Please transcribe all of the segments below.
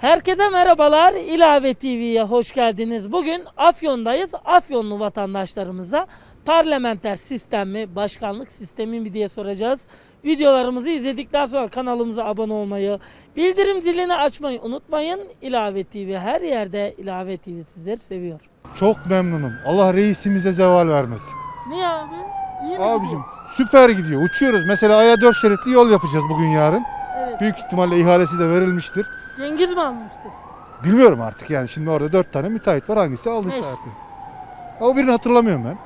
Herkese merhabalar. İlave TV'ye hoş geldiniz. Bugün Afyon'dayız. Afyonlu vatandaşlarımıza parlamenter sistem mi, başkanlık sistemi mi diye soracağız. Videolarımızı izledikten sonra kanalımıza abone olmayı, bildirim zilini açmayı unutmayın. İlave TV her yerde İlave TV sizleri seviyor. Çok memnunum. Allah reisimize zeval vermesin. Niye abi? İyi mi Abicim gidiyor? süper gidiyor. Uçuyoruz. Mesela Aya 4 şeritli yol yapacağız bugün yarın. Evet. Büyük ihtimalle ihalesi de verilmiştir. Cengiz mi almıştı? Bilmiyorum artık yani şimdi orada 4 tane müteahhit var. Hangisi aldıysa Beş. artık. Ama birini hatırlamıyorum ben.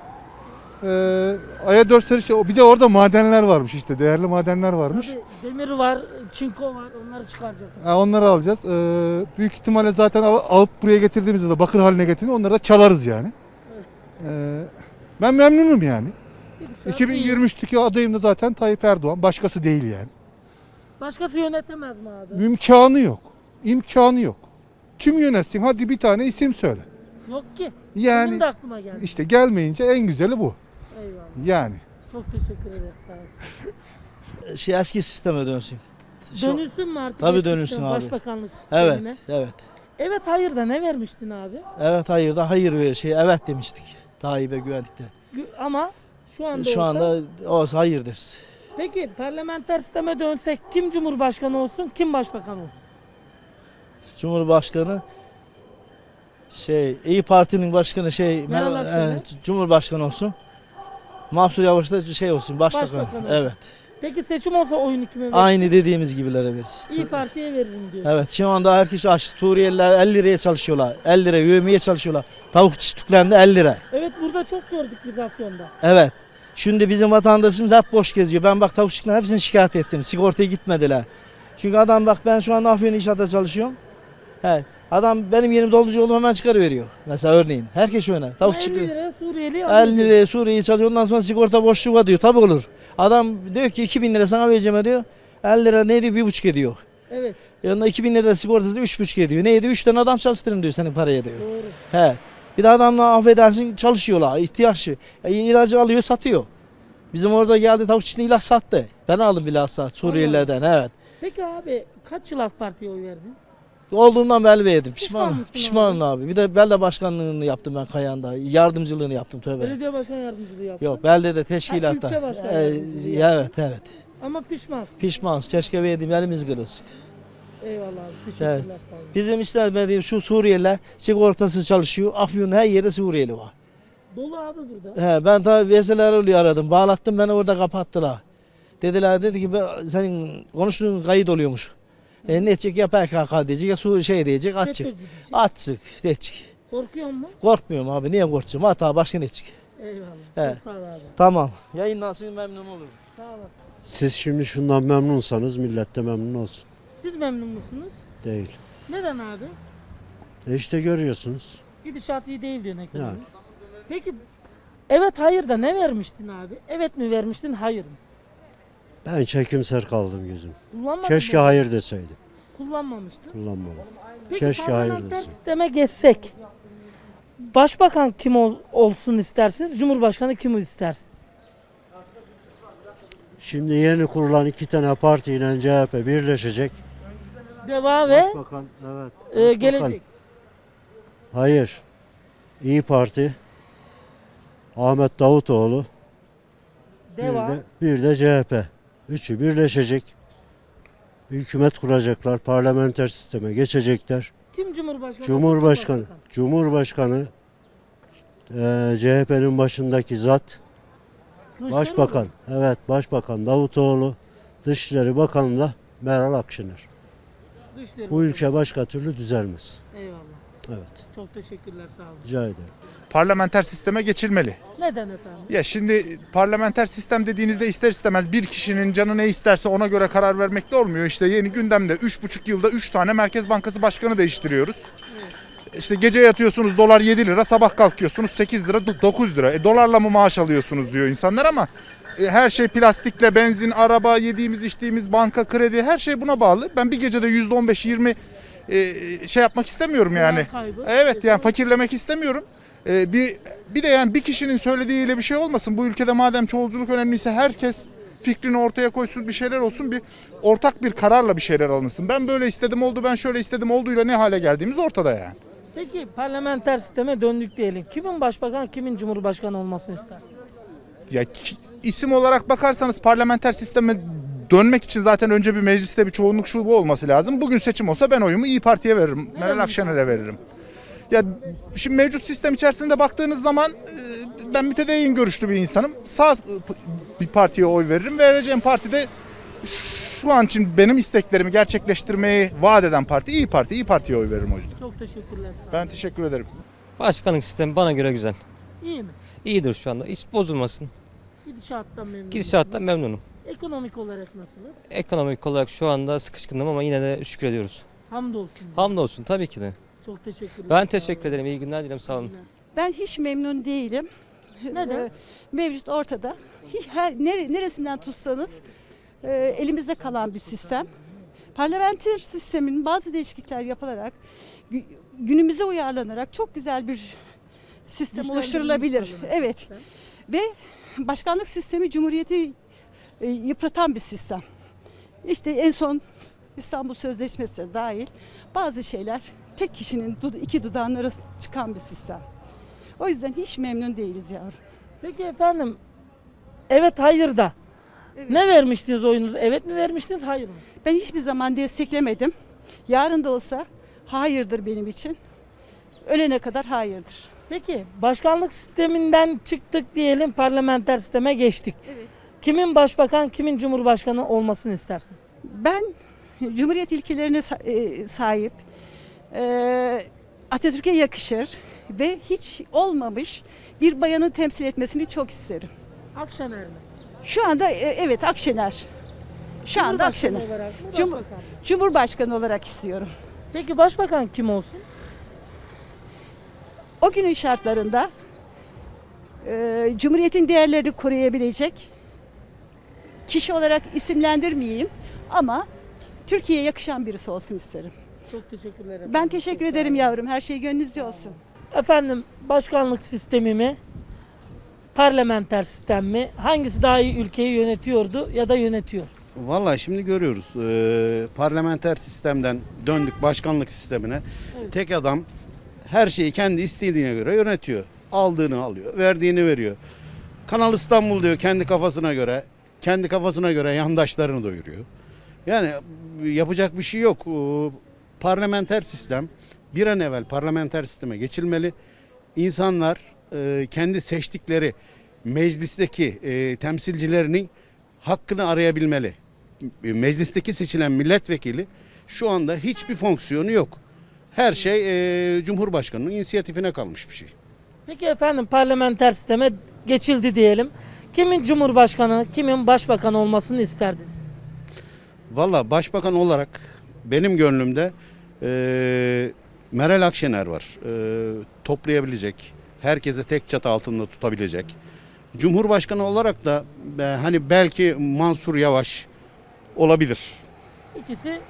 Ee, Aya 4 şerit şey- bir de orada madenler varmış işte. Değerli madenler varmış. Tabii demir var, çinko var. Onları çıkaracak. Ha, onları alacağız. Ee, büyük ihtimalle zaten al- alıp buraya getirdiğimizde de bakır haline getirdiğinde onları da çalarız yani. Ee, ben memnunum yani. Gidişat iyi. 2023'teki adayım da zaten Tayyip Erdoğan. Başkası değil yani. Başkası yönetemez mi abi? İmkanı yok. İmkanı yok. Kim yönetsin? Hadi bir tane isim söyle. Yok ki. Yani Benim de aklıma geldi. işte gelmeyince en güzeli bu. Eyvallah. Yani. Çok teşekkür ederiz. Sağ olun. şey eski sisteme dönsün. Şu- Dönülsün mü artık? Tabii eski dönülsün sistem, abi. Başbakanlık Evet, sistemine? evet. Evet hayır da ne vermiştin abi? Evet hayır da hayır ve şey evet demiştik. Tayyip'e güvendikte. Gü- Ama şu anda Şu olsa- anda olsa hayır deriz. Peki parlamenter sisteme dönsek kim cumhurbaşkanı olsun, kim başbakan olsun? Cumhurbaşkanı şey İyi Parti'nin başkanı şey Meral evet, Cumhurbaşkanı olsun. Mahsur Yavaş da şey olsun başbakan. Başbakan evet. Peki seçim olsa oyunu kime verir? Aynı dediğimiz gibilere veririz. İyi Parti'ye veririm diyor. Evet şu anda herkes aç. Suriyeliler 50 liraya çalışıyorlar. 50 lira yövmeye çalışıyorlar. Tavuk çiftliklerinde 50 lira. Evet burada çok gördük biz Afyon'da. Evet. Şimdi bizim vatandaşımız hep boş geziyor. Ben bak tavukçukların hepsini şikayet ettim. Sigortaya gitmediler. Çünkü adam bak ben şu an Afyon İnşaat'ta çalışıyorum. He. Adam benim yerimde doldurucu oğlum hemen çıkarıveriyor. Mesela örneğin. Herkes öyle. Tavuk 50 çiftliği. liraya Suriyeli 50 alıyor. liraya Suriye'yi çalışıyor. Ondan sonra sigorta boşluğu var diyor. Tabi olur. Adam diyor ki 2000 lira sana vereceğim diyor. 50 lira neydi? 1,5 ediyor. Evet Yanında 2000 lira sigortası 3,5 ediyor. Neydi? 3 tane adam çalıştırın diyor senin paraya diyor. doğru. He. Bir de adamla affedersin çalışıyorlar. ihtiyaçlı. E, ilacı alıyor satıyor. Bizim orada geldi tavuk çiftliği ilaç sattı. Ben aldım ilaç sattı Suriyelilerden evet. Peki abi kaç yıl AK Parti'ye oy verdin? Olduğundan belli verdim. Pişman Pişmanım. abi? Bir de belde başkanlığını yaptım ben Kayan'da. Yardımcılığını yaptım tövbe. Belediye başkan yardımcılığı yaptın. Yok belde de teşkilatta. ilçe başkanı Ee, evet evet. Ama pişmansın. Pişmanız. Keşke verdim elimiz kırılsın. Eyvallah abi. Teşekkürler Evet. sağ olun. Bizim istemediğim şu Suriyeliler sigortası çalışıyor. Afyon'da her yerde Suriyeli var. Dolu abi burada. He, ben tabii veseler oluyor aradım. Bağlattım beni orada kapattılar. Dediler dedi ki "Ben- senin konuştuğun kayıt oluyormuş. E, ne diyecek ya PKK diyecek ya Suriye şey diyecek açık. FETÖ'cü diyecek. Açık diyecek. Korkuyor mu? Korkmuyorum abi niye korkacağım hata başka ne diyecek. Eyvallah. Evet. Çok sağ ol abi. Tamam. Yayınlansın memnun olurum. Sağ olasın. Siz şimdi şundan memnunsanız millet de memnun olsun. Siz memnun musunuz? Değil. Neden abi? E işte görüyorsunuz. Gidişat iyi değil diyor ne kadar. Yani. Peki evet hayır da ne vermiştin abi? Evet mi vermiştin hayır mı? Ben çekimser kaldım gözüm. Kullanmadın Keşke mı? hayır deseydim. Kullanmamıştın. Kullanmadım. Peki Keşke hayır parlamenter desin. sisteme geçsek başbakan kim ol- olsun istersiniz? Cumhurbaşkanı kim istersiniz? Şimdi yeni kurulan iki tane partiyle CHP birleşecek. Deva ve Başbakan, evet. e, Başbakan. gelecek. Hayır. İyi Parti. Ahmet Davutoğlu. Deva. Bir de, bir de CHP. Üçü birleşecek. Bir hükümet kuracaklar. Parlamenter sisteme geçecekler. Kim Cumhurbaşkanı? Cumhurbaşkanı. Cumhurbaşkanı eee CHP'nin başındaki zat, Kılıçdaroğlu. Başbakan, evet Başbakan Davutoğlu, Dışişleri Bakanı da Meral Akşener. Dışişleri Bu ülke başka türlü düzelmez. Eyvallah. Evet, Çok teşekkürler sağ olun. rica ederim. parlamenter sisteme geçilmeli. Neden efendim? Ya şimdi parlamenter sistem dediğinizde ister istemez bir kişinin canı ne isterse ona göre karar vermekle olmuyor. İşte yeni gündemde 3,5 yılda 3 tane Merkez Bankası Başkanı değiştiriyoruz. İşte gece yatıyorsunuz dolar 7 lira, sabah kalkıyorsunuz 8 lira, 9 lira. E, dolarla mı maaş alıyorsunuz diyor insanlar ama e, her şey plastikle, benzin, araba, yediğimiz, içtiğimiz, banka, kredi her şey buna bağlı. Ben bir gecede %15-20 e, şey yapmak istemiyorum yani. Kaybı. Evet yani fakirlemek istemiyorum. Ee, bir bir de yani bir kişinin söylediğiyle bir şey olmasın. Bu ülkede madem çoğulculuk önemliyse herkes fikrini ortaya koysun, bir şeyler olsun, bir ortak bir kararla bir şeyler alınsın. Ben böyle istedim oldu, ben şöyle istedim olduğuyla ne hale geldiğimiz ortada yani. Peki parlamenter sisteme döndük diyelim. Kimin başbakan, kimin cumhurbaşkanı olmasını ister? Ya ki- isim olarak bakarsanız parlamenter sisteme dönmek için zaten önce bir mecliste bir çoğunluk şu bu olması lazım. Bugün seçim olsa ben oyumu İyi Parti'ye veririm. Meral Akşener'e veririm. Ya şimdi mevcut sistem içerisinde baktığınız zaman e, ben mütedeyyin görüşlü bir insanım. Sağ bir partiye oy veririm. Vereceğim partide şu an için benim isteklerimi gerçekleştirmeyi vaat eden parti İyi Parti. İyi Parti'ye oy veririm o yüzden. Çok teşekkürler. Ben teşekkür ederim. Başkanlık sistemi bana göre güzel. İyi mi? İyidir şu anda. Hiç bozulmasın. Gidişattan memnunum. Gidişattan memnunum. Ekonomik olarak nasılız? Ekonomik olarak şu anda sıkışkınım ama yine de şükür ediyoruz. Hamdolsun. Hamdolsun tabii ki de. Çok teşekkürler. Ben Sağ teşekkür ederim. İyi günler dilerim. Sağ olun. Ben hiç memnun değilim. Neden? Ee, Mevcut ortada. Hiç her nere- neresinden tutsanız e, elimizde kalan bir sistem. Parlamenter sistemin bazı değişiklikler yapılarak gü- günümüze uyarlanarak çok güzel bir sistem oluşturulabilir. Evet. Ve başkanlık sistemi cumhuriyeti e, yıpratan bir sistem. İşte en son İstanbul Sözleşmesi de dahil bazı şeyler tek kişinin iki dudağın arası çıkan bir sistem. O yüzden hiç memnun değiliz yavrum. Peki efendim. Evet hayır da. Evet. Ne vermiştiniz oyunuzu? Evet mi vermiştiniz hayır mı? Ben hiçbir zaman desteklemedim. Yarın da olsa hayırdır benim için. Ölene kadar hayırdır. Peki başkanlık sisteminden çıktık diyelim parlamenter sisteme geçtik. Evet. Kimin başbakan, kimin cumhurbaşkanı olmasını istersin? Ben Cumhuriyet ilkelerine e, sahip, Atatürk'e yakışır ve hiç olmamış bir bayanı temsil etmesini çok isterim. Akşener mi? Şu anda e, evet Akşener. Şu anda Akşener. olarak mı? Cum- başbakan mı? Cumhurbaşkanı olarak istiyorum. Peki başbakan kim olsun? O günün şartlarında e, Cumhuriyet'in değerlerini koruyabilecek kişi olarak isimlendirmeyeyim ama Türkiye'ye yakışan birisi olsun isterim. Çok teşekkürler efendim. Ben teşekkür ederim yavrum. Her şey gönlünüzce olsun. Efendim başkanlık sistemi mi? Parlamenter sistem mi? Hangisi daha iyi ülkeyi yönetiyordu ya da yönetiyor? Vallahi şimdi görüyoruz. Ee, parlamenter sistemden döndük başkanlık sistemine. Evet. Tek adam her şeyi kendi istediğine göre yönetiyor. Aldığını alıyor, verdiğini veriyor. Kanal İstanbul diyor kendi kafasına göre. Kendi kafasına göre yandaşlarını doyuruyor. Yani yapacak bir şey yok. Ee, Parlamenter sistem bir an evvel parlamenter sisteme geçilmeli. İnsanlar e, kendi seçtikleri meclisteki e, temsilcilerinin hakkını arayabilmeli. E, Meclisteki seçilen milletvekili şu anda hiçbir fonksiyonu yok. Her şey e, Cumhurbaşkanı'nın inisiyatifine kalmış bir şey. Peki efendim parlamenter sisteme geçildi diyelim. Kimin cumhurbaşkanı, kimin başbakan olmasını isterdin? Valla başbakan olarak benim gönlümde e, Meral Akşener var. E, toplayabilecek, herkese tek çatı altında tutabilecek. Cumhurbaşkanı olarak da e, hani belki Mansur Yavaş olabilir. İkisi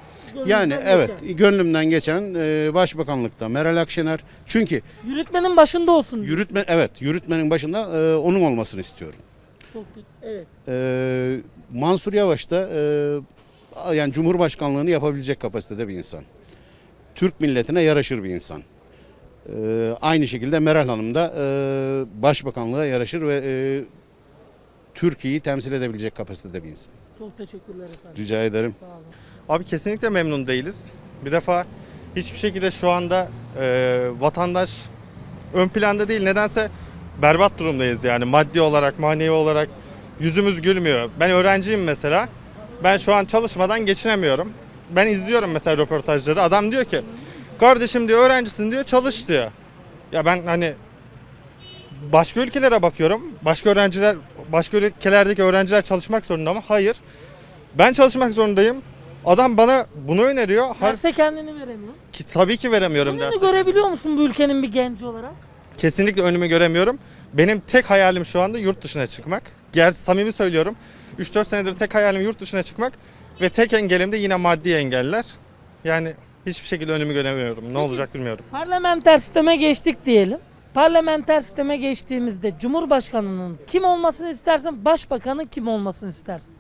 Yani gönlünüzden evet geçen. gönlümden geçen e, başbakanlıkta Meral Akşener. Çünkü Yürütmenin başında olsun. yürütme evet yürütmenin başında e, onun olmasını istiyorum. Çok evet. E, Mansur Yavaş da e, yani Cumhurbaşkanlığını yapabilecek kapasitede bir insan. Türk milletine yaraşır bir insan. E, aynı şekilde Meral Hanım da e, başbakanlığa yaraşır ve e, Türkiye'yi temsil edebilecek kapasitede bir insan. Çok teşekkürler efendim. Rica ederim. Sağ olun. Abi kesinlikle memnun değiliz. Bir defa hiçbir şekilde şu anda e, vatandaş ön planda değil. Nedense berbat durumdayız yani maddi olarak, manevi olarak yüzümüz gülmüyor. Ben öğrenciyim mesela. Ben şu an çalışmadan geçinemiyorum. Ben izliyorum mesela röportajları. Adam diyor ki kardeşim diyor öğrencisin diyor çalış diyor. Ya ben hani başka ülkelere bakıyorum. Başka öğrenciler, başka ülkelerdeki öğrenciler çalışmak zorunda mı? Hayır. Ben çalışmak zorundayım. Adam bana bunu öneriyor. Har- Derse kendini veremiyor. ki, tabii ki veremiyorum Önünü derse. görebiliyor musun bu ülkenin bir genci olarak? Kesinlikle önümü göremiyorum. Benim tek hayalim şu anda yurt dışına çıkmak. Ger samimi söylüyorum. 3-4 senedir tek hayalim yurt dışına çıkmak ve tek engelim de yine maddi engeller. Yani hiçbir şekilde önümü göremiyorum. Ne olacak bilmiyorum. Parlamenter sisteme geçtik diyelim. Parlamenter sisteme geçtiğimizde Cumhurbaşkanının kim olmasını istersin, başbakanın kim olmasını istersin?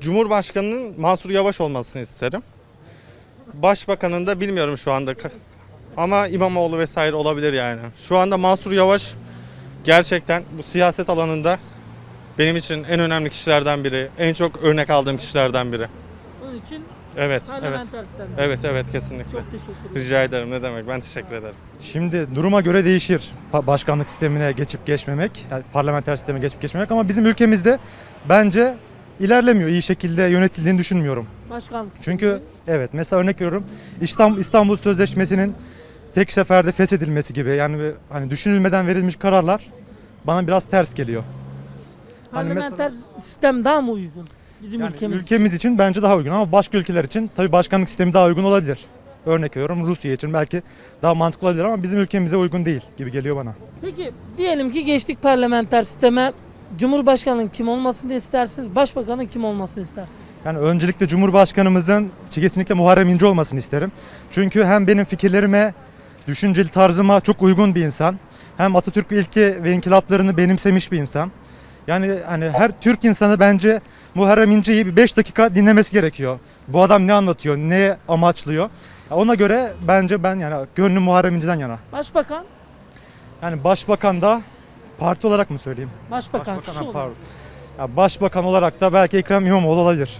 Cumhurbaşkanının Mansur Yavaş olmasını isterim. Başbakanın da bilmiyorum şu anda. Ama İmamoğlu vesaire olabilir yani. Şu anda Mansur Yavaş gerçekten bu siyaset alanında benim için en önemli kişilerden biri. En çok örnek aldığım kişilerden biri. Onun için Evet, evet. parlamenter. Evet, evet kesinlikle. Çok teşekkür ederim. Rica ederim ne demek. Ben teşekkür ederim. Şimdi duruma göre değişir pa- başkanlık sistemine geçip geçmemek, yani parlamenter sisteme geçip geçmemek ama bizim ülkemizde bence ilerlemiyor. iyi şekilde yönetildiğini düşünmüyorum. Başkanlık Çünkü evet mesela örnek veriyorum İstanbul, İstanbul Sözleşmesi'nin tek seferde feshedilmesi gibi yani bir- hani düşünülmeden verilmiş kararlar bana biraz ters geliyor. Hani parlamenter sistem daha mı uygun? Bizim Yani ülkemiz. için? ülkemiz için bence daha uygun ama başka ülkeler için tabii başkanlık sistemi daha uygun olabilir. Örnek veriyorum Rusya için belki daha mantıklı olabilir ama bizim ülkemize uygun değil gibi geliyor bana. Peki diyelim ki geçtik parlamenter sisteme. Cumhurbaşkanının kim olmasını istersiniz? Başbakanın kim olmasını istersiniz? Yani öncelikle Cumhurbaşkanımızın kesinlikle Muharrem İnce olmasını isterim. Çünkü hem benim fikirlerime, düşünceli tarzıma çok uygun bir insan. Hem Atatürk ilke ve inkılaplarını benimsemiş bir insan. Yani hani her Türk insanı bence Muharrem İnce'yi bir 5 dakika dinlemesi gerekiyor. Bu adam ne anlatıyor, ne amaçlıyor. Ona göre bence ben yani gönlüm Muharrem İnce'den yana. Başbakan, Yani başbakan da parti olarak mı söyleyeyim? başbakan, kişi ha, pardon. Ya başbakan olarak da belki Ekrem İmamoğlu olabilir.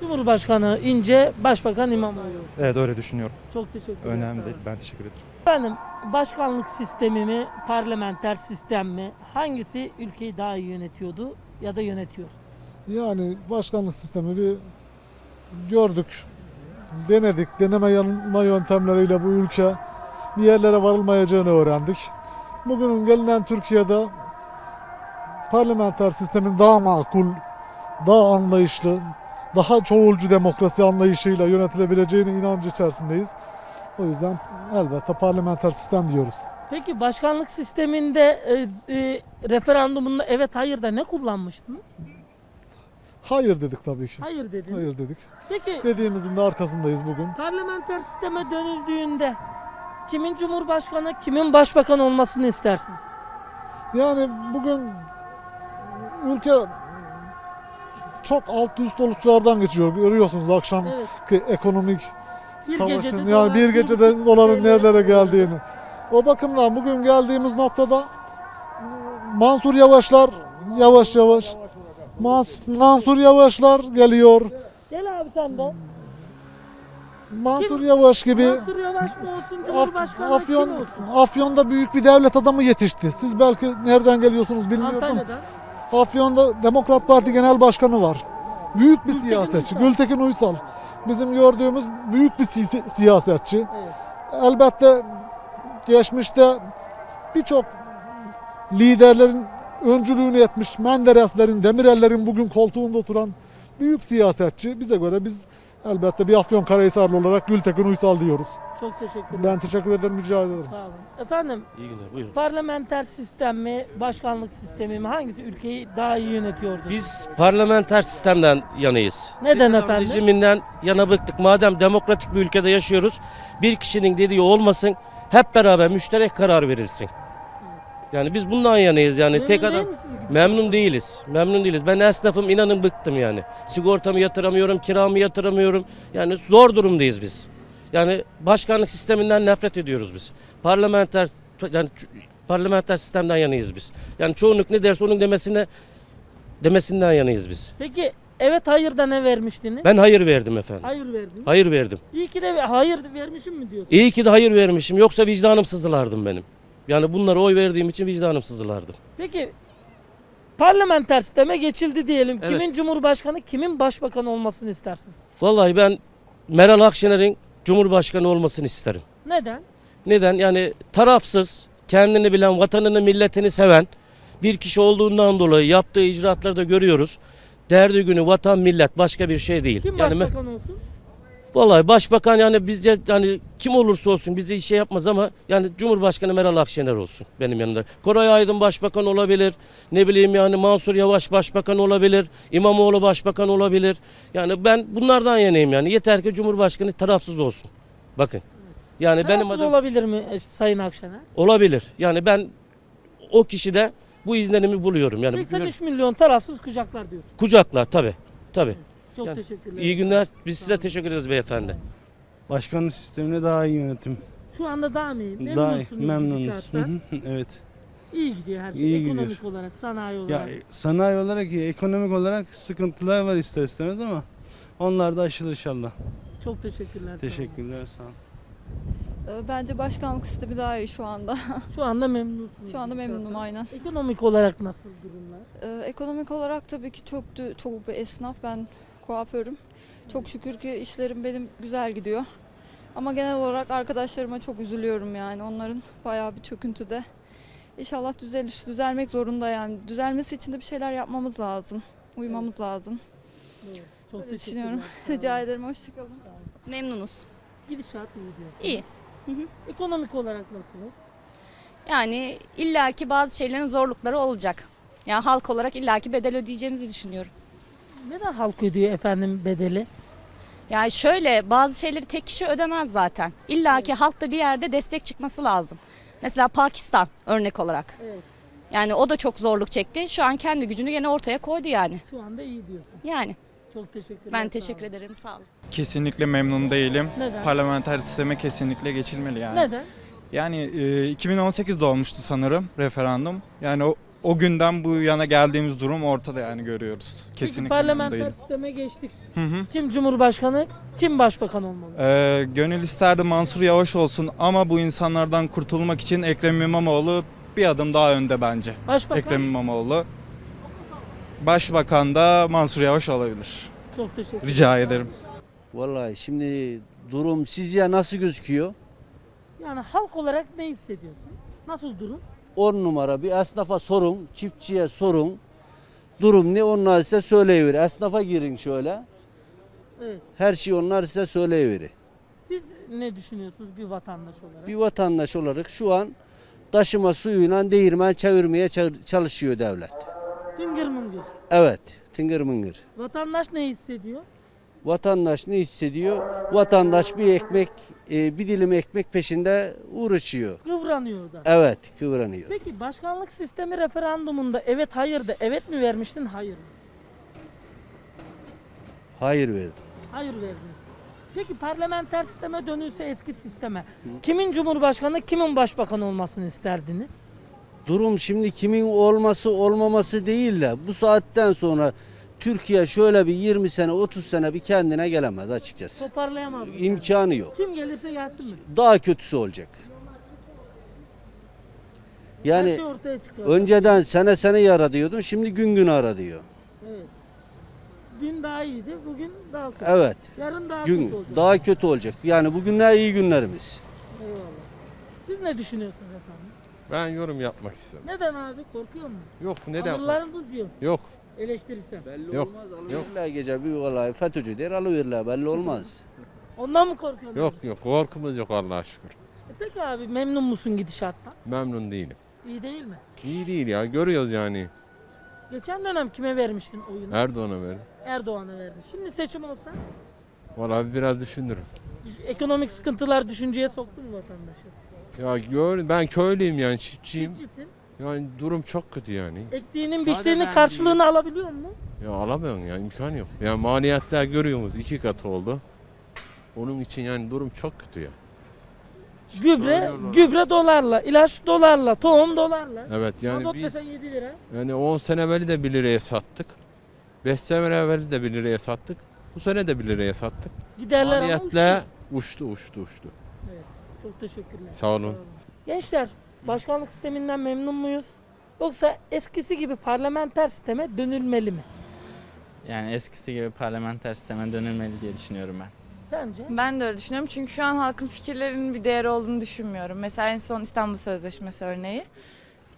Cumhurbaşkanı İnce, Başbakan İmamoğlu. Evet öyle düşünüyorum. Çok teşekkür ederim. Önemli değil. Ben teşekkür ederim. Efendim başkanlık sistemi mi, parlamenter sistem mi? Hangisi ülkeyi daha iyi yönetiyordu ya da yönetiyor? Yani başkanlık sistemi bir gördük, denedik, deneme yanılma yöntemleriyle bu ülke bir yerlere varılmayacağını öğrendik. Bugünün gelinen Türkiye'de parlamenter sistemin daha makul, daha anlayışlı, daha çoğulcu demokrasi anlayışıyla yönetilebileceğine inancı içerisindeyiz. O yüzden elbette parlamenter sistem diyoruz. Peki başkanlık sisteminde e, e, referandumunda evet hayır da ne kullanmıştınız? Hayır dedik tabii ki. Hayır dediniz. Hayır dedik. Peki Dediğimizin de arkasındayız bugün. parlamenter sisteme dönüldüğünde kimin cumhurbaşkanı, kimin başbakan olmasını istersiniz? Yani bugün ülke çok alt üst oluşlardan geçiyor. Görüyorsunuz akşam Evet. ekonomik Bir savaşın yani bir gecede doların nerelere geldiğini. O bakımdan bugün geldiğimiz noktada Mansur Yavaşlar yavaş yavaş Mans- Mansur Yavaşlar geliyor. Gel abi sen de. Mansur Yavaş gibi Mansur Yavaş mı olsun, Af- Cumhurbaşkanı Afyon kim olsun? Afyon'da büyük bir devlet adamı yetişti. Siz belki nereden geliyorsunuz bilmiyorum. Antalya'dan. Afyon'da Demokrat Parti Genel Başkanı var. Büyük bir Gültekin siyasetçi. Uysal. Gültekin Uysal. Bizim gördüğümüz büyük bir si- siyasetçi. Evet. Elbette geçmişte birçok liderlerin öncülüğünü etmiş Mendereslerin, Demirellerin bugün koltuğunda oturan büyük siyasetçi. Bize göre biz elbette bir Afyonkarahisarlı olarak Gültekin Uysal diyoruz. Çok teşekkür ederim. Ben teşekkür ederim, rica ederim. Sağ olun. Efendim İyi günler buyurun. parlamenter sistem mi, başkanlık sistemi mi? Hangisi ülkeyi daha iyi yönetiyordu? Biz parlamenter sistemden yanayız. Neden Adam efendim? Rejiminden yana bıktık. Madem demokratik bir ülkede yaşıyoruz, bir kişinin dediği olmasın, hep beraber müşterek karar verilsin. Yani biz bundan yanayız yani Memnun tek adam memnun değiliz. Memnun değiliz. Ben esnafım inanın bıktım yani. Sigortamı yatıramıyorum, kiramı yatıramıyorum. Yani zor durumdayız biz. Yani başkanlık sisteminden nefret ediyoruz biz. Parlamenter yani parlamenter sistemden yanayız biz. Yani çoğunluk ne derse onun demesine demesinden yanayız biz. Peki evet hayır da ne vermiştiniz? Ben hayır verdim efendim. Hayır verdim. Hayır verdim. İyi ki de hayır vermişim mi diyorsun? İyi ki de hayır vermişim. Yoksa vicdanım sızılardım benim. Yani bunlara oy verdiğim için vicdanım sızılardı. Peki parlamenter sisteme geçildi diyelim. Evet. Kimin cumhurbaşkanı, kimin başbakanı olmasını istersiniz? Vallahi ben Meral Akşener'in Cumhurbaşkanı olmasını isterim. Neden? Neden? Yani tarafsız, kendini bilen, vatanını, milletini seven bir kişi olduğundan dolayı yaptığı icraatları da görüyoruz. Derdi günü vatan, millet başka bir şey değil. Kim yani başbakan olsun? Vallahi başbakan yani bizce yani kim olursa olsun bize şey yapmaz ama yani Cumhurbaşkanı Meral Akşener olsun benim yanımda. Koray Aydın başbakan olabilir. Ne bileyim yani Mansur Yavaş başbakan olabilir. İmamoğlu başbakan olabilir. Yani ben bunlardan yanayım yani. Yeter ki Cumhurbaşkanı tarafsız olsun. Bakın. Yani benim Tarafsız adım olabilir mi e, Sayın Akşener? olabilir. Yani ben o kişide bu izlenimi buluyorum. Yani 83 milyon tarafsız kucaklar diyorsun. kucaklar tabi. Tabi. Çok Yani teşekkürler. İyi günler. Biz size teşekkür ederiz beyefendi. Başkanlık sistemine daha iyi yönetim. Şu anda daha mı iyi? Daha iyi, Memnunsunuz memnunuz. gidişattan. evet. İyi gidiyor her şey. İyi Ekonomik gidiyor. olarak, sanayi Ya olarak. e, sanayi olarak iyi, ekonomik olarak sıkıntılar var ister istemez ama onlar da aşılır inşallah. Çok teşekkürler. Teşekkürler sağ olun. Ee, Bence başkanlık sistemi daha iyi şu anda. Şu anda memnunsunuz. Şu anda gidişattan. memnunum aynen. Ekonomik olarak nasıl durumlar? Ee, Ekonomik olarak tabii ki çok dü- çok bir esnaf ben kuaförüm. Çok şükür ki işlerim benim güzel gidiyor. Ama genel olarak arkadaşlarıma çok üzülüyorum yani. Onların bayağı bir çöküntüde. İnşallah düzelir. Düzelmek zorunda yani. Düzelmesi için de bir şeyler yapmamız lazım. Uymamız lazım. Evet. Çok Öyle düşünüyorum. Rica ederim. Hoşçakalın. Memnunuz. Gidişat iyi diyor. İyi. Ekonomik olarak nasılsınız? Yani illaki bazı şeylerin zorlukları olacak. Yani halk olarak illaki bedel ödeyeceğimizi düşünüyorum. Neden halk ödüyor efendim bedeli? Yani şöyle bazı şeyleri tek kişi ödemez zaten. İllaki halkta bir yerde destek çıkması lazım. Mesela Pakistan örnek olarak. Evet. Yani o da çok zorluk çekti. Şu an kendi gücünü yine ortaya koydu yani. Şu anda iyi diyorsun. Yani Çok teşekkürler. ben sağ teşekkür ederim. Sağ olun. Kesinlikle memnun değilim. Neden? Parlamenter sisteme kesinlikle geçilmeli yani. Neden? Yani e, 2018'de olmuştu sanırım referandum. Yani o, o günden bu yana geldiğimiz durum ortada yani görüyoruz. Peki Kesinlikle memnun parlamenter değilim. sisteme geçtik. Hı hı. Kim cumhurbaşkanı, kim başbakan olmalı? E, gönül isterdi Mansur Yavaş olsun ama bu insanlardan kurtulmak için Ekrem İmamoğlu bir adım daha önde bence. Başbakan Ekrem İmamoğlu. Başbakan da Mansur Yavaş olabilir. çok teşekkür Rica ederim. Vallahi şimdi durum sizce nasıl gözüküyor? Yani halk olarak ne hissediyorsun? Nasıl durum? 10 numara bir esnafa sorun, çiftçiye sorun. Durum ne onlar size söyleyiverir. Esnafa girin şöyle. Evet. Her şeyi onlar size söyleyiverir. Siz ne düşünüyorsunuz bir vatandaş olarak? Bir vatandaş olarak şu an taşıma suyuyla değirmen çevirmeye ça- çalışıyor devlet. Tıngır mıngır. Evet, tıngır mıngır. Vatandaş ne hissediyor? Vatandaş ne hissediyor? Vatandaş bir ekmek, e, bir dilim ekmek peşinde uğraşıyor. Kıvranıyor da. Evet, kıvranıyor. Peki başkanlık sistemi referandumunda evet hayır da evet mi vermiştin hayır mı? Hayır verdim. Hayır verdiniz. Peki parlamenter sisteme dönülse eski sisteme kimin cumhurbaşkanı kimin başbakan olmasını isterdiniz? Durum şimdi kimin olması olmaması değil de bu saatten sonra Türkiye şöyle bir 20 sene 30 sene bir kendine gelemez açıkçası. Toparlayamaz mı? İmkanı yok. Kim gelirse gelsin mi? Daha kötüsü olacak. Her Yani şey ortaya çıkıyor. önceden sene sene yara diyordun şimdi gün gün ara diyor. Evet. Dün daha iyiydi, bugün daha kötü. Evet. Yarın daha Gün kötü olacak. daha kötü olacak. Yani bugünler iyi günlerimiz. Eyvallah. Siz ne düşünüyorsunuz efendim? Ben yorum yapmak istiyorum. Neden abi? Korkuyor musun? Yok Alırlar mı diyor Yok. Eleştirisem. Belli Yok, olmaz. Alıverirler gece bir olay FETÖ'cü der alıverirler belli olmaz. Ondan mı korkuyorsun? Yok yok korkumuz yok Allah'a şükür. E peki abi memnun musun gidişattan? Memnun değilim. İyi değil mi? İyi değil ya görüyoruz yani. Geçen dönem kime vermiştin oyunu? Erdoğan'a verin. Erdoğan'a verdin. Şimdi seçim olsa Vallahi biraz düşünürüm. düş- ekonomik sıkıntılar düşünceye soktu mu vatandaşı? Ya gör ben köylüyüm yani çiftçiyim. Çiftçisin. Yani durum çok kötü yani. Ektiğinin biçtiğinin karşılığını alabiliyor musun? Ya alamıyorsun ya imkan yok. Ya maliyetler görüyoruz iki kat oldu. Onun için yani durum çok kötü ya. Gübre, gübre dolarla, ilaç dolarla, tohum dolarla. Evet yani Mazot biz mesela 7 lira. yani 10 sene evvel de 1 liraya sattık. 5 sene evvel de 1 liraya sattık. Bu sene de 1 liraya sattık. Giderler ama Maliyetle uçtu. uçtu uçtu uçtu. Çok teşekkürler. Sağ olun. Gençler, başkanlık sisteminden memnun muyuz? Yoksa eskisi gibi parlamenter sisteme dönülmeli mi? Yani eskisi gibi parlamenter sisteme dönülmeli diye düşünüyorum ben. Sence? Ben de öyle düşünüyorum çünkü şu an halkın fikirlerinin bir değeri olduğunu düşünmüyorum. Mesela en son İstanbul Sözleşmesi örneği.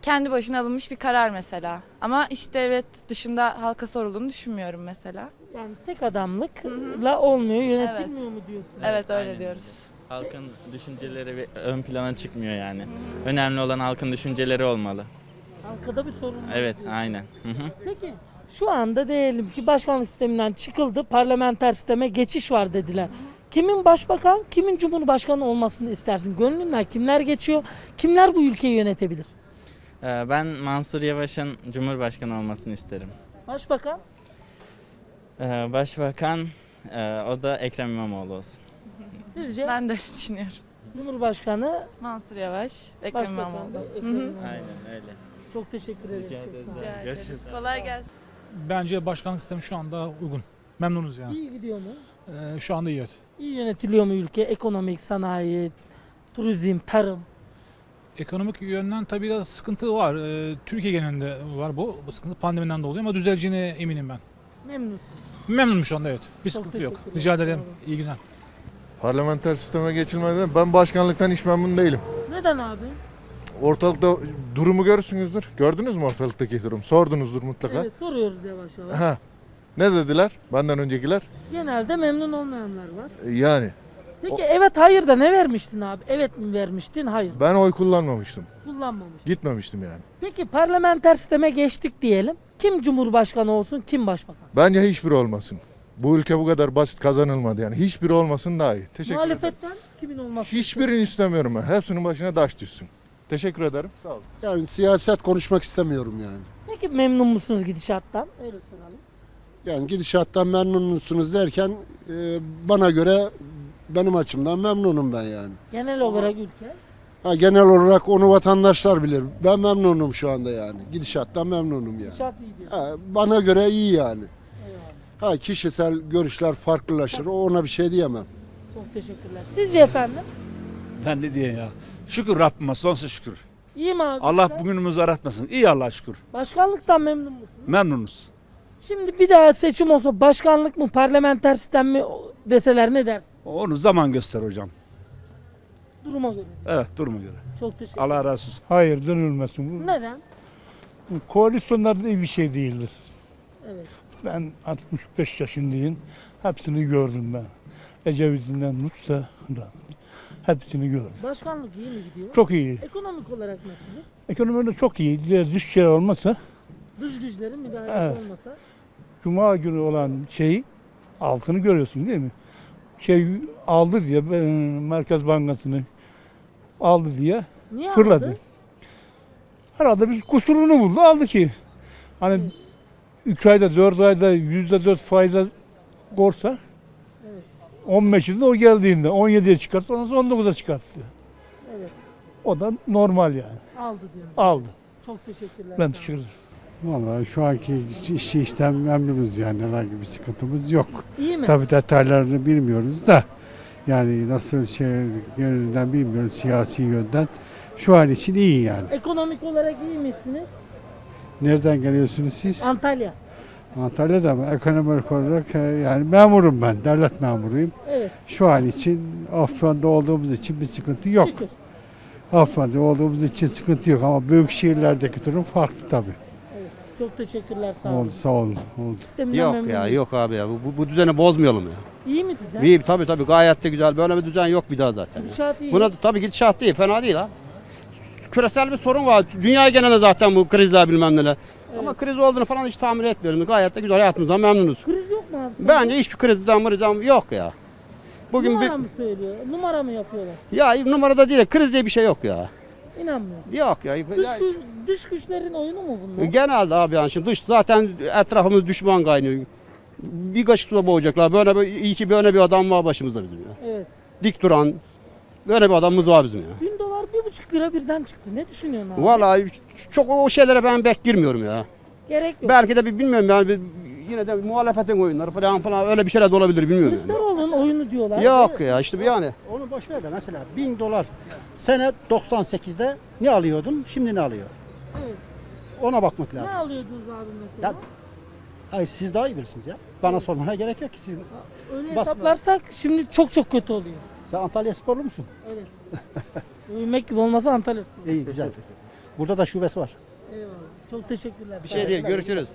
Kendi başına alınmış bir karar mesela. Ama iç devlet dışında halka sorulduğunu düşünmüyorum mesela. Yani tek adamlıkla olmuyor, yönetilmiyor Evet. mu diyorsun? Evet öyle aynen. diyoruz. Halkın düşünceleri ön plana çıkmıyor yani. Önemli olan halkın düşünceleri olmalı. Halkada bir sorun var. Evet, aynen. Hı hı. Peki şu anda diyelim ki başkanlık sisteminden çıkıldı, parlamenter sisteme geçiş var dediler. Kimin başbakan, kimin cumhurbaşkanı olmasını istersin? Gönlünden kimler geçiyor, kimler bu ülkeyi yönetebilir? Ee, Ben Mansur Yavaş'ın Cumhurbaşkanı olmasını isterim. Başbakan, Ee, başbakan e, o da Ekrem İmamoğlu olsun. Sizce Ben de öyle düşünüyorum. Cumhurbaşkanı Mansur Yavaş, Ekrem Başbakan da İmamoğlu. Ekrem. Aynen öyle. Çok teşekkür ederim. Rica Çok ederiz. sağ olun. Rica ederiz. Görüşürüz. Kolay gelsin. Bence başkanlık sistemi şu anda uygun. Memnunuz yani. İyi gidiyor mu? Ee, şu anda iyi evet. İyi yönetiliyor mu ülke? Ekonomik, sanayi, turizm, tarım. Ekonomik yönden tabii biraz sıkıntı var. Ee, Türkiye genelinde var bu. Bu sıkıntı pandemiden dolayı ama düzeleceğine eminim ben. Memnunsun. Memnunum şu anda evet. Bir Çok sıkıntı yok. teşekkürler. Rica Sağ ederim. olun. İyi günler. Parlamenter sisteme geçilmeden ben başkanlıktan hiç memnun değilim. Neden abi? Ortalıkta durumu görürsünüzdür. Gördünüz mü ortalıktaki durum? Sordunuzdur mutlaka. Evet, soruyoruz yavaş yavaş. Ha. Ne dediler benden öncekiler? Genelde memnun olmayanlar var. E, Yani Peki evet hayır da ne vermiştin abi? Evet mi vermiştin? Hayır. ben oy kullanmamıştım. Kullanmamıştın. Gitmemiştim yani. Peki parlamenter sisteme geçtik diyelim. Kim cumhurbaşkanı olsun, kim başbakan? Bence hiçbiri olmasın. Bu ülke bu kadar basit kazanılmadı yani. Hiçbiri olmasın daha iyi. Teşekkür ederim. Muhalefetten kimin olması? Hiçbirini istemiyorum ben. Hepsinin başına taş düşsün. Teşekkür ederim. Sağ olun. Yani siyaset konuşmak istemiyorum yani. Peki memnun musunuz gidişattan? Öyle soralım. Yani gidişattan memnun musunuz derken e, bana göre benim açımdan memnunum ben yani. Genel olarak ülke. Ha, genel olarak onu vatandaşlar bilir. Ben memnunum şu anda yani. Gidişattan memnunum yani. Gidişat iyi diyorsun. Ha, bana göre iyi yani. Ha kişisel görüşler farklılaşır. Ona bir şey diyemem. Çok teşekkürler. Sizce efendim? Ben ne diyeyim ya. Şükür Rabbime sonsuz şükür. İyi mi abi? Allah işler? bugünümüzü aratmasın. İyi Allah şükür. Başkanlıktan memnun musunuz? Memnunuz. Şimdi bir daha seçim olsa başkanlık mı, parlamenter sistem mi deseler ne dersin? Onu zaman göster hocam. Duruma göre. Evet duruma göre. Çok teşekkür Allah razı olsun. Hayır dönülmesin. Neden? Koalisyonlar da iyi bir şey değildir. Evet. Ben 65 yaşındayım. Hepsini gördüm ben. Ecevit'inden Nus'a da. Hepsini gördüm. Başkanlık iyi mi gidiyor? Çok iyi. Ekonomik olarak nasılsınız? Ekonomide çok iyi. Diğer dış şey olmasa Dış güçlerin müdahalesi Evet. olmasa. Cuma günü olan şeyi altını görüyorsun değil mi? Şey aldı diye Merkez Bankası'nı aldı diye Niye fırladı. aldı? Herhalde bir kusurunu buldu aldı ki. Hani 3 ayda 4 ayda yüzde 4 faize korsa Evet. 15 yılda o geldiğinde 17'ye çıkarttı ondan sonra 19'a çıkarttı. Evet. O da normal yani. Aldı diyorum. Aldı. Çok teşekkürler. Ben teşekkür ederim. Vallahi şu anki iş, işten memnunuz yani herhangi bir sıkıntımız yok. İyi mi? Tabii detaylarını bilmiyoruz da yani nasıl şey yönünden bilmiyoruz siyasi yönden. Şu an için iyi yani. Ekonomik olarak iyi misiniz? Nereden geliyorsunuz siz? Antalya. Antalya'da mı? Ekonomik olarak e, yani memurum ben, devlet memuruyum. Evet. Şu an için Afyon'da olduğumuz için bir sıkıntı yok. Şükür. Afyon'da olduğumuz için sıkıntı yok ama büyük şehirlerdeki durum farklı tabii. Evet. Çok teşekkürler sağ olun. Oldu, sağ olun. Oldu. Sisteminden Yok ya muyuz? yok abi ya. Bu, bu düzeni bozmayalım ya. İyi mi düzen? İyi tabii tabii gayet de güzel. Böyle bir düzen yok bir daha zaten. ya. Gidişat iyi. Buna tabii gidişat değil, fena değil ha. Küresel bir sorun var. Dünya genelinde zaten bu krizler bilmem neler. Ama kriz olduğunu falan hiç tahmin etmiyorum. Gayet de güzel hayatımızdan memnunuz. Kriz yok mu abi? Bence hiçbir krizden mırizden yok ya. Bugün bir, Numara mı söylüyor? Numara mı yapıyorlar? ya numarada değil, kriz diye bir şey yok ya. İnanmıyorum. Yok ya. Dış, Ya- güç, dış güçlerin oyunu mu bunlar? Genelde abi yani şimdi dış zaten etrafımız düşman kaynıyor. Bir kaşık suda boğacaklar. Böyle bir, iyi ki böyle bir adam var başımızda bizim ya. Evet. Dik duran böyle bir adamımız var bizim ya. Bir buçuk lira birden çıktı. Ne düşünüyorsun abi? Vallahi çok o şeylere ben pek girmiyorum ya. Gerek yok. Belki de bir bilmiyorum yani bir, yine de muhalefetin oyunları falan falan öyle bir şeyler de olabilir bilmiyorum. Yani. Kılıçdaroğlu'nun oyunu diyorlar. Yok ya işte bir yani. Onu boş ver de mesela 1000 dolar sene 98'de ne alıyordun şimdi ne alıyor? Evet. Ona bakmak Ne lazım. alıyordunuz abi mesela? Ya, Hayır siz daha iyi bilirsiniz ya. Bana sormana gerek yok ki siz. Öyle basma. hesaplarsak şimdi çok çok kötü oluyor. Sen Antalya sporlu musun? Evet. Övünmek gibi olmasa Antalya Spor. İyi güzel. Burada da şubesi var. Eyvallah. Çok teşekkürler. Bir şey değil görüşürüz.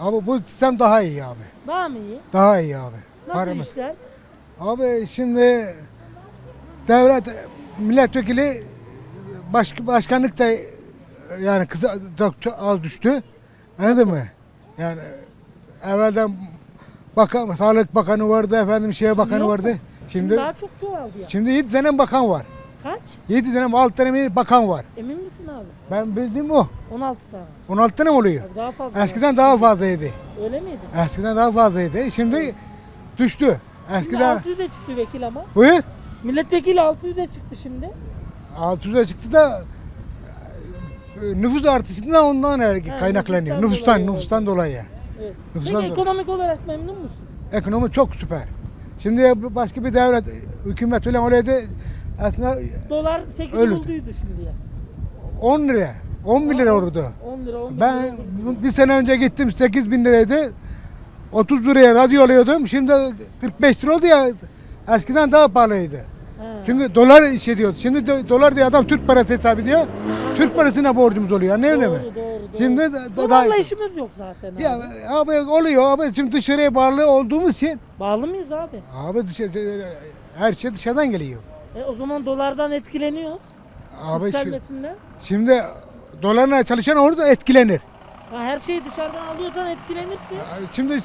Olun. Abi bu sistem daha iyi abi. Daha mı iyi? Daha iyi abi. Nasıl Paramı- işler? Abi şimdi devlet milletvekili baş, başkanlık da yani kısa çok, çok az düştü. Anladın mı? Yani evvelden bakan, Sağlık Bakanı vardı, efendim şeye bakanı yok vardı. Şimdi, Şimdi daha çok çoğaldı ya. şimdi 7 tane bakan var. Kaç? 7 tane 6 tane mi bakan var. Emin misin abi? Ben bildiğim o. 16 tane. 16 tane mi oluyor? Abi daha fazla. Eskiden daha fazlaydı. Öyle miydi? Eskiden daha fazlaydı. Şimdi düştü. Şimdi Eskiden 600'e çıktı vekil ama. Buyur. Milletvekili 600'e çıktı şimdi. 600'e çıktı da e, nüfus artışından ondan kaynaklanıyor. nüfustan Nüfustan, dolayı nüfustan dolayı. Evet. Nüfustan Peki dolayı. ekonomik olarak memnun musun? Ekonomi çok süper. Şimdi başka bir devlet, hükümet falan olaydı aslında Dolar 8 Öyle. bulduydu şimdiye. 10 lira, 10 bin lira olurdu. 10 lira 11 Ben lira. bir sene önce gittim 8 bin liraydı. 30 liraya radyo alıyordum. Şimdi 45 lira oldu ya. Eskiden daha pahalıydı. He. Çünkü dolar iş ediyordu. Şimdi de, dolar diye adam Türk parası hesap ediyor. Türk parasına borcumuz oluyor. Ne öyle mi? Doğru, doğru, doğru. Şimdi Dolarla daha... işimiz yok zaten abi. Ya abi oluyor abi şimdi dışarıya bağlı olduğumuz için Bağlı mıyız abi? abi dışarı, her şey dışarıdan geliyor. E, o zaman dolardan etkileniyoruz. Abi şu- Yükselmesinden. şimdi dolarla çalışan orada etkilenir. Ha, her şeyi dışarıdan alıyorsan etkilenirsin. Şimdi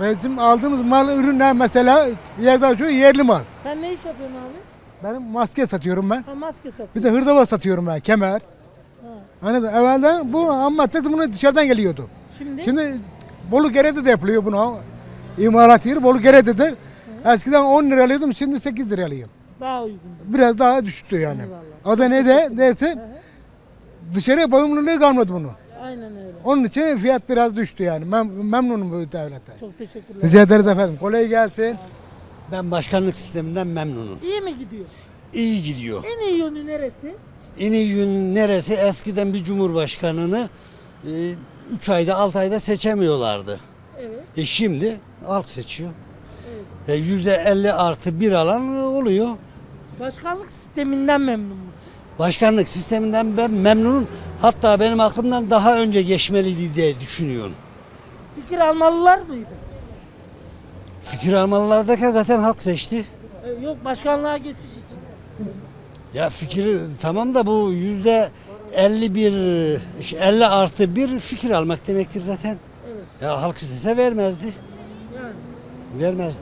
bizim aldığımız mal ürünler mesela bir yerden şu yerli mal. Sen ne iş yapıyorsun abi? Benim maske satıyorum ben. Ha, maske satıyorsun. Bir de hırdavat satıyorum ben kemer. Ha. Anladın? Evvelden bu ham madde bunu dışarıdan geliyordu. Şimdi, Şimdi Bolu Gere'de de yapılıyor bunu. İmalat yeri Bolu Gere'dedir. Eskiden 10 lira alıyordum şimdi 8 lira alıyorum. Daha uygun. Biraz daha düştü yani. Eyvallah. O da ne de neyse dışarıya bağımlılığı kalmadı bunun. Aynen öyle. Onun için fiyat biraz düştü yani. Mem memnunum bu devletten. Çok teşekkürler. Rica ederiz efendim. Kolay gelsin. Ben başkanlık sisteminden memnunum. İyi mi gidiyor? İyi gidiyor. En iyi yönü neresi? En iyi yön neresi? Eskiden bir cumhurbaşkanını 3 ayda 6 ayda seçemiyorlardı. Evet. E şimdi halk seçiyor. E, Yüzde 50 artı bir alan e, oluyor. Başkanlık sisteminden memnun musun? Başkanlık sisteminden ben memnunum. Hatta benim aklımdan daha önce geçmeliydi diye düşünüyorum. Fikir almalılar mıydı? Fikir almalılardaki zaten halk seçti. E, yok başkanlığa geçiş için. Ya fikri tamam da bu yüzde 51 50 artı bir fikir almak demektir zaten. Evet. Ya halk istese vermezdi. Yani. Vermezdi.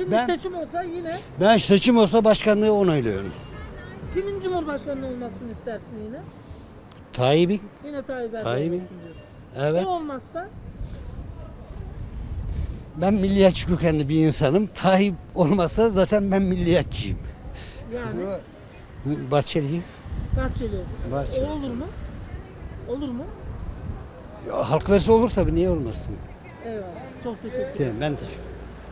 Şimdi Ben- seçim olsa yine Ben seçim olsa başkanlığı onaylıyorum. kimin cumhurbaşkanı olmasını istersin yine? Tayyip'in. Yine Tayyip Erdoğan Tayyip'in. Evet. Ne olmazsa Ben milliyetçi kökenli bir insanım. Tayyip olmasa zaten ben milliyetçiyim. yani Bahçeli. Bahçeli. Bahçeli. O olur mu? Olur mu? Ya, halk verse olur tabii niye olmasın? Eyvallah. Çok teşekkür ederim. Ben teşekkür